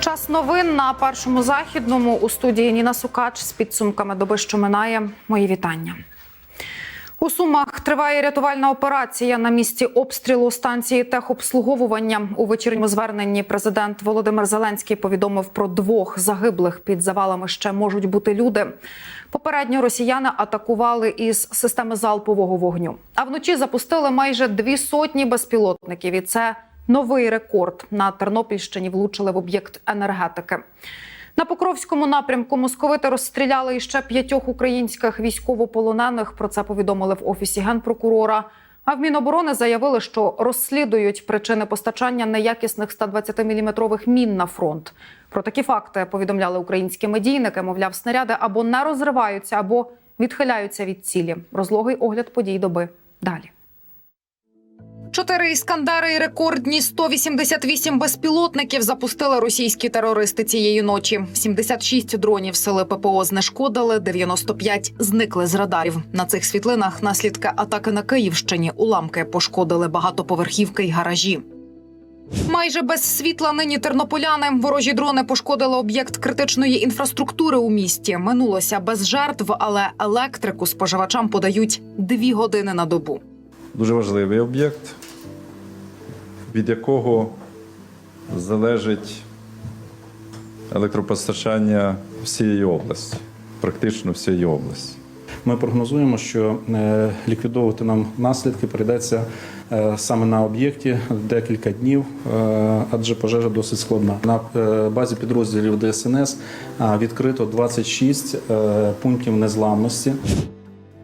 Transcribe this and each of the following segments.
Час новин на першому західному у студії Ніна Сукач з підсумками доби, що минає. Мої вітання. У Сумах триває рятувальна операція на місці обстрілу станції техобслуговування. У вечірньому зверненні президент Володимир Зеленський повідомив про двох загиблих. Під завалами ще можуть бути люди. Попередньо росіяни атакували із системи залпового вогню. А вночі запустили майже дві сотні безпілотників. І це новий рекорд. На Тернопільщині влучили в об'єкт енергетики. На Покровському напрямку московити розстріляли іще п'ятьох українських військовополонених. Про це повідомили в офісі генпрокурора. А в Міноборони заявили, що розслідують причини постачання неякісних 120-мм мін на фронт. Про такі факти повідомляли українські медійники. Мовляв, снаряди або не розриваються, або відхиляються від цілі. Розлогий огляд подій доби далі. Чотири іскандери і рекордні 188 безпілотників запустили російські терористи цієї ночі. 76 дронів сили ППО знешкодили, 95 зникли з радарів. На цих світлинах наслідки атаки на Київщині уламки пошкодили багатоповерхівки й гаражі. Майже без світла нині тернополяни. Ворожі дрони пошкодили об'єкт критичної інфраструктури у місті. Минулося без жертв, але електрику споживачам подають дві години на добу. Дуже важливий об'єкт, від якого залежить електропостачання всієї області, практично всієї області. Ми прогнозуємо, що е, ліквідовувати нам наслідки прийдеться е, саме на об'єкті декілька днів, е, адже пожежа досить складна. На базі підрозділів ДСНС відкрито 26 е, пунктів незламності.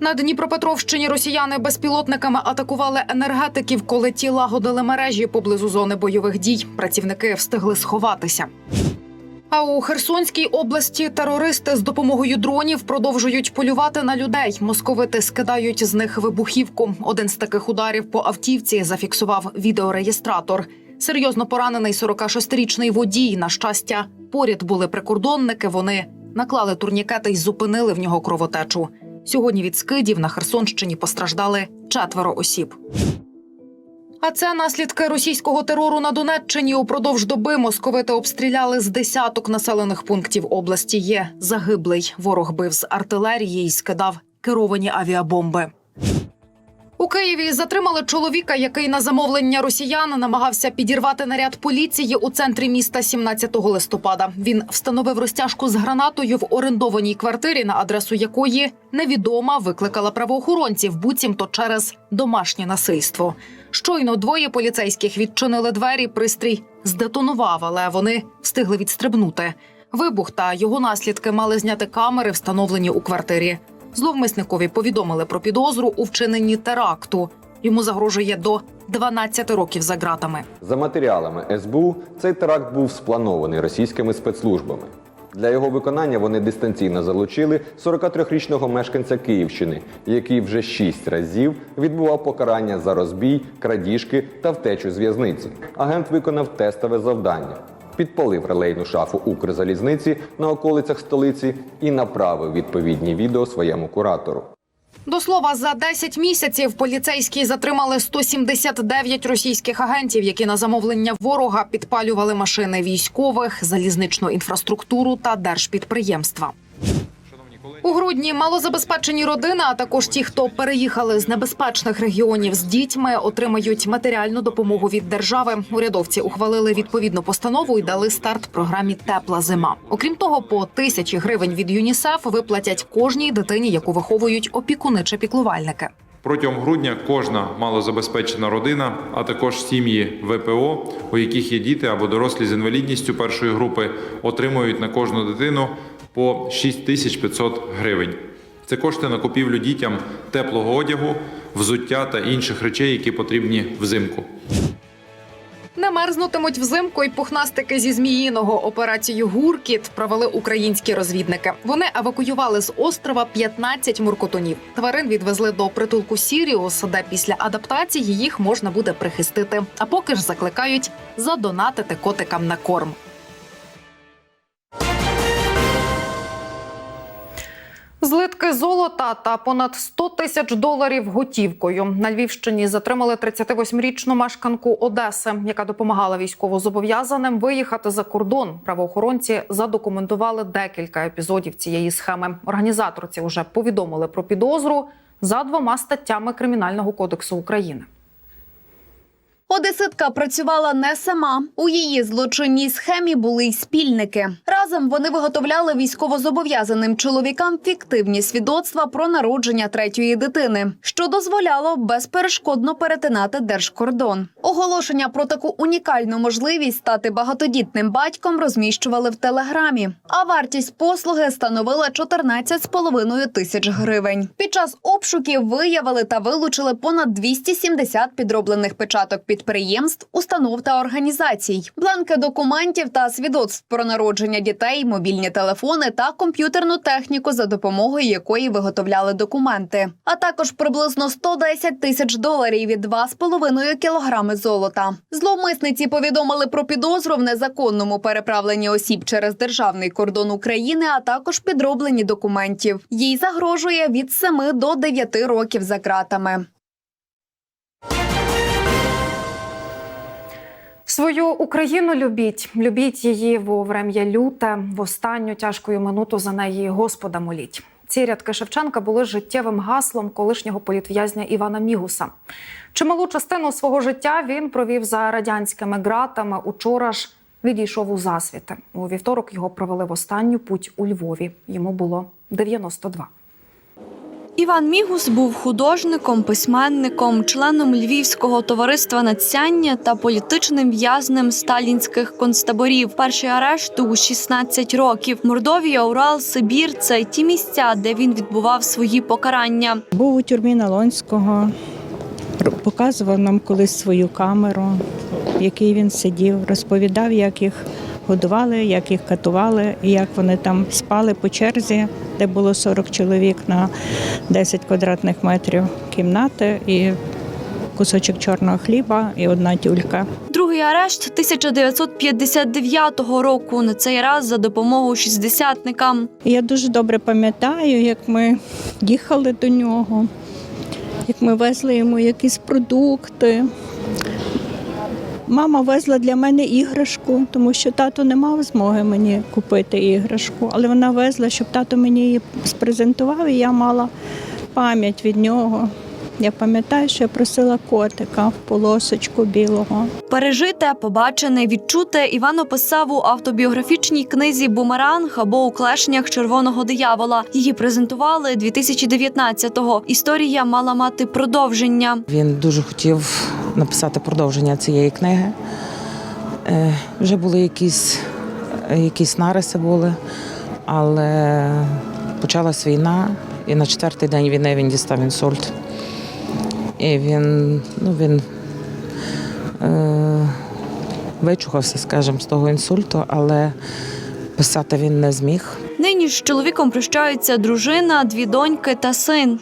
На Дніпропетровщині росіяни безпілотниками атакували енергетиків, коли ті лагодили мережі поблизу зони бойових дій. Працівники встигли сховатися. А у Херсонській області терористи з допомогою дронів продовжують полювати на людей. Московити скидають з них вибухівку. Один з таких ударів по автівці зафіксував відеореєстратор. Серйозно поранений 46-річний водій. На щастя, поряд були прикордонники. Вони наклали турнікети й зупинили в нього кровотечу. Сьогодні від скидів на Херсонщині постраждали четверо осіб. А це наслідки російського терору на Донеччині. Упродовж доби московити обстріляли з десяток населених пунктів області. Є загиблий. Ворог бив з артилерії і скидав керовані авіабомби. У Києві затримали чоловіка, який на замовлення росіян намагався підірвати наряд поліції у центрі міста 17 листопада. Він встановив розтяжку з гранатою в орендованій квартирі, на адресу якої невідома викликала правоохоронців, буцімто через домашнє насильство. Щойно двоє поліцейських відчинили двері. Пристрій здетонував, але вони встигли відстрибнути. Вибух та його наслідки мали зняти камери, встановлені у квартирі. Зловмисникові повідомили про підозру у вчиненні теракту. Йому загрожує до 12 років за ґратами. За матеріалами СБУ, цей теракт був спланований російськими спецслужбами. Для його виконання вони дистанційно залучили 43-річного мешканця Київщини, який вже шість разів відбував покарання за розбій, крадіжки та втечу з в'язниці. Агент виконав тестове завдання. Підпалив релейну шафу Укрзалізниці на околицях столиці і направив відповідні відео своєму куратору. До слова, за 10 місяців поліцейські затримали 179 російських агентів, які на замовлення ворога підпалювали машини військових, залізничну інфраструктуру та держпідприємства. У грудні малозабезпечені родини, а також ті, хто переїхали з небезпечних регіонів з дітьми, отримають матеріальну допомогу від держави. Урядовці ухвалили відповідну постанову і дали старт програмі Тепла зима. Окрім того, по тисячі гривень від ЮНІСЕФ виплатять кожній дитині, яку виховують опікуни чи піклувальники. Протягом грудня кожна малозабезпечена родина, а також сім'ї ВПО, у яких є діти або дорослі з інвалідністю першої групи, отримують на кожну дитину по 6500 гривень. Це кошти на купівлю дітям теплого одягу, взуття та інших речей, які потрібні взимку. Не мерзнутимуть взимку і пухнастики зі зміїного. Операцію Гуркіт провели українські розвідники. Вони евакуювали з острова 15 муркотунів. Тварин відвезли до притулку Сіріус, де після адаптації їх можна буде прихистити. А поки ж закликають задонатити котикам на корм. Злитки золота та понад 100 тисяч доларів готівкою на Львівщині затримали 38-річну мешканку Одеси, яка допомагала військовозобов'язаним виїхати за кордон. Правоохоронці задокументували декілька епізодів цієї схеми. Організаторці вже повідомили про підозру за двома статтями Кримінального кодексу України. Одеситка працювала не сама. У її злочинній схемі були й спільники. Разом вони виготовляли військовозобов'язаним чоловікам фіктивні свідоцтва про народження третьої дитини, що дозволяло безперешкодно перетинати держкордон. Оголошення про таку унікальну можливість стати багатодітним батьком розміщували в телеграмі. А вартість послуги становила 14,5 тисяч гривень. Під час обшуків виявили та вилучили понад 270 підроблених печаток підприємств, установ та організацій, бланки документів та свідоцтв про народження дітей, мобільні телефони та комп'ютерну техніку, за допомогою якої виготовляли документи, а також приблизно 110 тисяч доларів і 2,5 кілограми золота. Зловмисниці повідомили про підозру в незаконному переправленні осіб через державний кордон України, а також підробленні документів. Їй загрожує від 7 до 9 років за ґратами. Свою Україну любіть, любіть її во врем'я люте, в останню тяжкою минуту за неї Господа моліть. Ці рядки Шевченка були життєвим гаслом колишнього політв'язня Івана Мігуса. Чималу частину свого життя він провів за радянськими ґратами. Учора ж відійшов у засвіти. У вівторок його провели в останню путь у Львові. Йому було 92. Іван Мігус був художником, письменником, членом Львівського товариства надсяння та політичним в'язнем сталінських концтаборів. Перший арешт у 16 років. Мордовія, Урал, Сибір це ті місця, де він відбував свої покарання. Був у тюрмі Налонського, показував нам колись свою камеру, в якій він сидів, розповідав, як їх годували, як їх катували, і як вони там спали по черзі, де було 40 чоловік на 10 квадратних метрів кімнати і кусочок чорного хліба і одна тюлька. Другий арешт 1959 року. На цей раз за допомогою шістдесятникам. Я дуже добре пам'ятаю, як ми їхали до нього, як ми везли йому якісь продукти. Мама везла для мене іграшку, тому що тато не мав змоги мені купити іграшку, але вона везла, щоб тато мені її спрезентував, і я мала пам'ять від нього. Я пам'ятаю, що я просила котика в полосочку білого. Пережите, побачене, відчуте Іван описав у автобіографічній книзі Бумеранг або у клешнях червоного диявола. Її презентували 2019-го. Історія мала мати продовження. Він дуже хотів написати продовження цієї книги. Е, Вже були якісь, якісь нариси були, але почалась війна, і на четвертий день війни він дістав інсульт. І він, ну, він е, вичухався, скажімо, з того інсульту, але писати він не зміг. Нині з чоловіком прощаються дружина, дві доньки та син.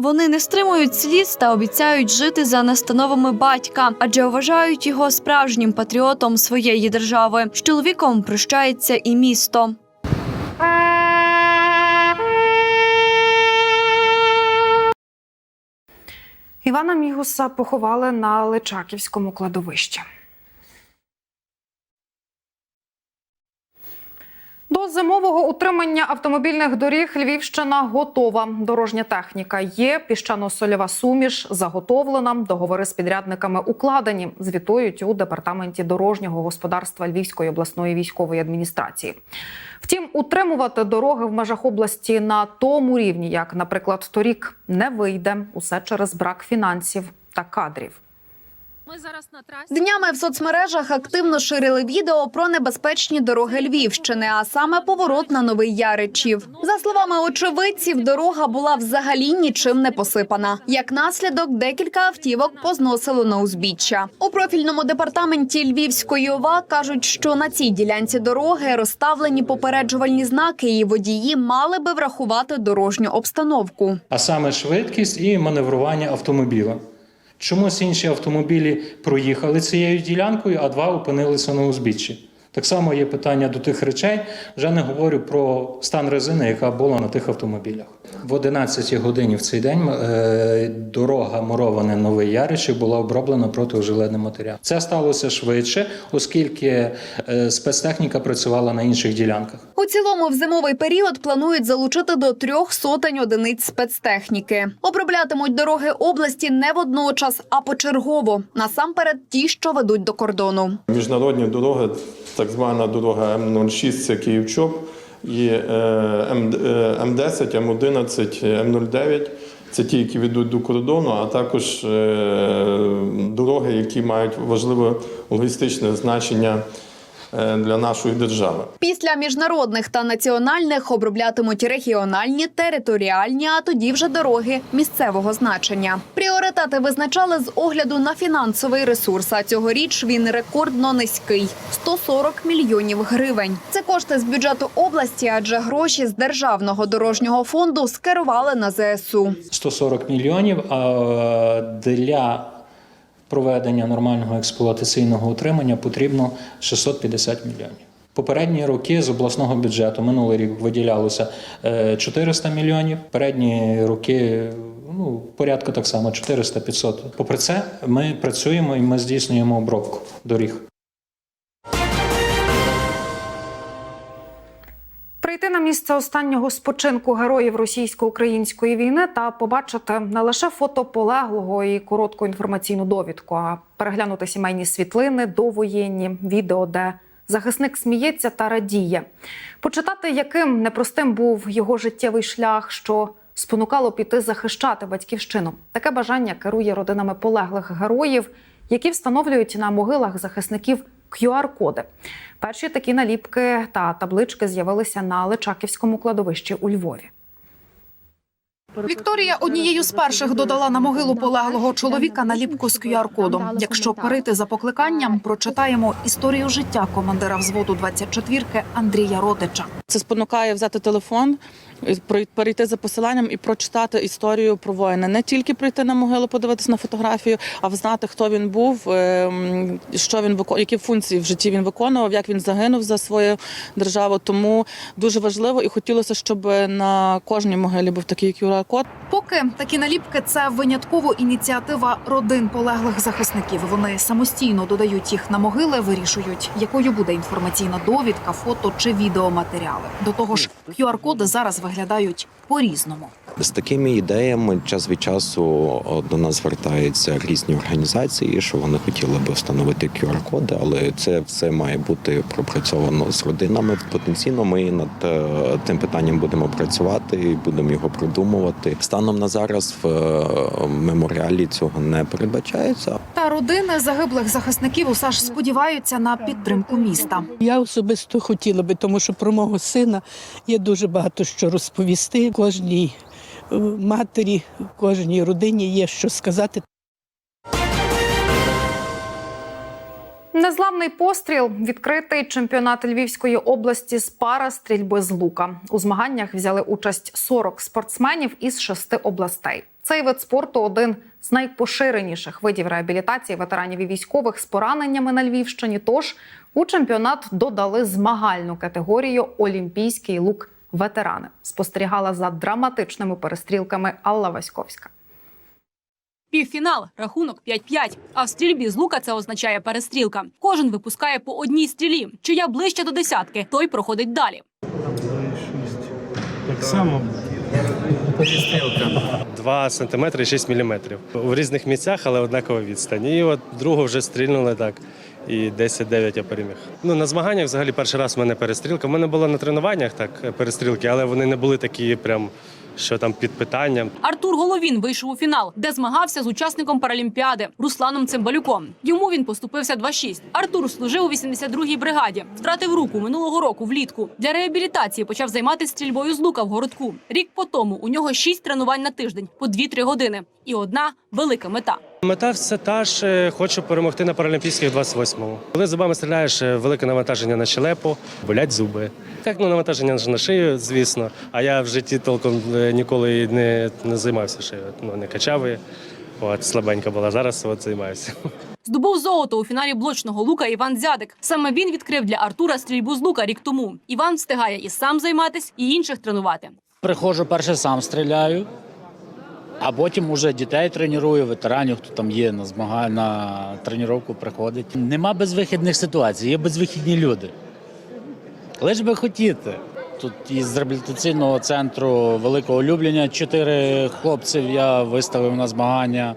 Вони не стримують сліз та обіцяють жити за настановами батька, адже вважають його справжнім патріотом своєї держави. З чоловіком прощається і місто. Івана Мігуса поховали на Личаківському кладовищі. До зимового утримання автомобільних доріг Львівщина готова. Дорожня техніка є, піщано-сольова суміш заготовлена. Договори з підрядниками укладені. Звітують у департаменті дорожнього господарства Львівської обласної військової адміністрації. Втім, утримувати дороги в межах області на тому рівні, як, наприклад, торік, не вийде усе через брак фінансів та кадрів. Днями в соцмережах активно ширили відео про небезпечні дороги Львівщини, а саме поворот на новий Яричів. За словами очевидців, дорога була взагалі нічим не посипана. Як наслідок, декілька автівок позносило на узбіччя. У профільному департаменті Львівської ОВА кажуть, що на цій ділянці дороги розставлені попереджувальні знаки, і водії мали би врахувати дорожню обстановку. а саме швидкість і маневрування автомобіля. Чомусь інші автомобілі проїхали цією ділянкою, а два опинилися на узбіччі. Так само є питання до тих речей. Вже не говорю про стан резини, яка була на тих автомобілях. В 11 годині в цей день е, дорога Мороване Новий Яричів була оброблена протиожеледним матеріалом. Це сталося швидше, оскільки е, спецтехніка працювала на інших ділянках. У цілому в зимовий період планують залучити до трьох сотень одиниць спецтехніки. Оброблятимуть дороги області не водночас, а почергово. Насамперед, ті, що ведуть до кордону. Міжнародні дороги, так звана дорога М06, це Київчоп, і е, М, е, М10, М11, М09. Це ті, які ведуть до кордону, а також е, дороги, які мають важливе логістичне значення для нашої держави. Після міжнародних та національних оброблятимуть регіональні, територіальні, а тоді вже дороги місцевого значення. Пріоритети визначали з огляду на фінансовий ресурс. А цьогоріч він рекордно низький 140 мільйонів гривень. Це кошти з бюджету області, адже гроші з державного дорожнього фонду скерували на ЗСУ. 140 мільйонів, а для проведення нормального експлуатаційного утримання потрібно 650 мільйонів. Попередні роки з обласного бюджету минулий рік виділялося е, 400 мільйонів. Передні роки ну, порядка так само 400-500. Попри це, ми працюємо і ми здійснюємо обробку доріг. Прийти на місце останнього спочинку героїв російсько-української війни та побачити не лише фото полеглого і коротку інформаційну довідку, а переглянути сімейні світлини, довоєнні відео, де захисник сміється та радіє, почитати, яким непростим був його життєвий шлях, що спонукало піти захищати батьківщину. Таке бажання керує родинами полеглих героїв, які встановлюють на могилах захисників QR-коди. Перші такі наліпки та таблички з'явилися на Личаківському кладовищі у Львові. Вікторія однією з перших додала на могилу полеглого чоловіка наліпку з QR-кодом. Якщо перейти за покликанням, прочитаємо історію життя командира взводу 24-ки Андрія Родича. Це спонукає взяти телефон, і перейти за посиланням і прочитати історію про воїна. Не тільки прийти на могилу, подивитися на фотографію, а взнати, хто він був, ем, що він які функції в житті він виконував, як він загинув за свою державу. Тому дуже важливо і хотілося, щоб на кожній могилі був такий QR-код. Поки такі наліпки це винятково ініціатива родин полеглих захисників. Вони самостійно додають їх на могили, вирішують, якою буде інформаційна довідка, фото чи відеоматеріали. До того ж, QR-коди зараз виглядають по-різному. З такими ідеями час від часу до нас звертаються різні організації, що вони хотіли би встановити QR-коди, але це все має бути пропрацьовано з родинами. Потенційно ми над е, тим питанням будемо працювати і будемо його продумувати. Станом на зараз в е, меморіалі цього не передбачається, родини загиблих захисників усе ж сподіваються на підтримку міста. Я особисто хотіла би, тому що про мого сина є дуже багато що розповісти. Кожній е, матері, кожній родині є що сказати. Незламний постріл відкритий чемпіонат Львівської області з парастрільби з лука. У змаганнях взяли участь 40 спортсменів із шести областей. Цей вид спорту один з найпоширеніших видів реабілітації ветеранів і військових з пораненнями на Львівщині. Тож у чемпіонат додали змагальну категорію Олімпійський лук ветерани. Спостерігала за драматичними перестрілками Алла Васьковська. Півфінал, рахунок 5-5. А в стрільбі з лука це означає перестрілка. Кожен випускає по одній стрілі. Чия ближче до десятки, той проходить далі. Так само. 2 см і 6 міліметрів. В різних місцях, але однакова відстань. І от другу вже стрільнули так. І 10-9 я переміг. Ну на змаганнях взагалі перший раз в мене перестрілка. У мене було на тренуваннях так перестрілки, але вони не були такі прям що там під питанням. Артур Головін вийшов у фінал, де змагався з учасником Паралімпіади Русланом Цимбалюком. Йому він поступився 2-6. Артур служив у 82-й бригаді, втратив руку минулого року влітку. Для реабілітації почав займатися стрільбою з лука в городку. Рік по тому у нього шість тренувань на тиждень по 2-3 години. І одна велика мета. Мета все та ж, хочу перемогти на Паралімпійських 28-му. Коли зубами стріляєш, е, велике навантаження на щелепу, болять зуби. Так, ну навантаження ж на шию, звісно. А я в житті толком е, ніколи не, не займався шиєю, ну не качав її. От слабенька була. Зараз от займаюся. Здобув золото у фіналі блочного лука Іван Дзядик. Саме він відкрив для Артура стрільбу з лука рік тому. Іван встигає і сам займатись, і інших тренувати. Приходжу перше сам стріляю, а потім уже дітей треную, ветеранів, хто там є на змагання, на тренування приходить. Нема безвихідних ситуацій, є безвихідні люди. Лиш би хотіти. Тут із реабілітаційного центру великого улюблення чотири хлопців я виставив на змагання.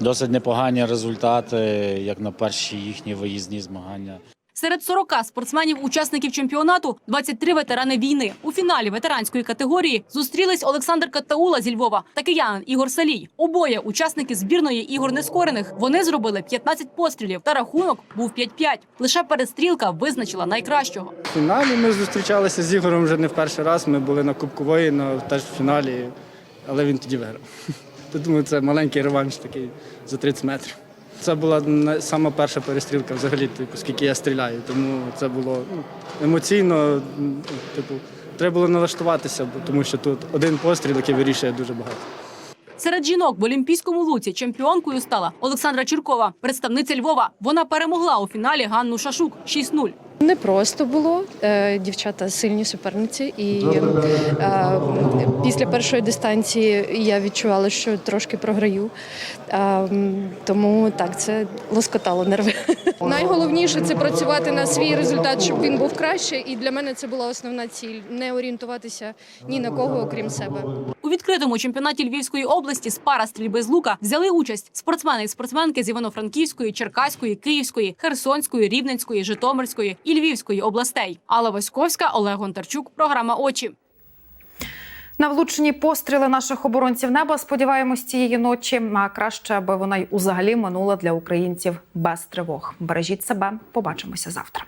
Досить непогані результати, як на перші їхні виїзні змагання. Серед 40 спортсменів-учасників чемпіонату 23 ветерани війни. У фіналі ветеранської категорії зустрілись Олександр Каттаула зі Львова та киянин Ігор Салій. Обоє учасники збірної ігор нескорених. Вони зробили 15 пострілів, та рахунок був 5-5. Лише перестрілка визначила найкращого. В фіналі ми зустрічалися з Ігорем вже не в перший раз. Ми були на Кубкової, на теж в фіналі, але він тоді виграв. То думаю, це маленький реванш такий за 30 метрів. Це була сама перша перестрілка взагалі, типу, скільки я стріляю. Тому це було ну, емоційно, типу, треба було налаштуватися, тому що тут один постріл, який вирішує дуже багато. Серед жінок в Олімпійському луці чемпіонкою стала Олександра Чіркова, представниця Львова. Вона перемогла у фіналі Ганну Шашук 6-0. Не просто було. Е, Дівчата сильні суперниці, і е, після першої дистанції я відчувала, що трошки програю. Е, Тому так, це лоскотало нерви. Найголовніше це працювати на свій результат, щоб він був краще. І для мене це була основна ціль не орієнтуватися ні на кого, окрім себе. У відкритому чемпіонаті Львівської області з пара стрільби з лука взяли участь спортсмени і спортсменки з Івано-Франківської, Черкаської, Київської, Херсонської, Рівненської, Житомирської і Львівської областей. Алла Васьковська, Олег Гонтарчук. Програма Очі. На влучені постріли наших оборонців неба сподіваємось цієї ночі. А краще, аби вона й узагалі минула для українців без тривог. Бережіть себе. Побачимося завтра.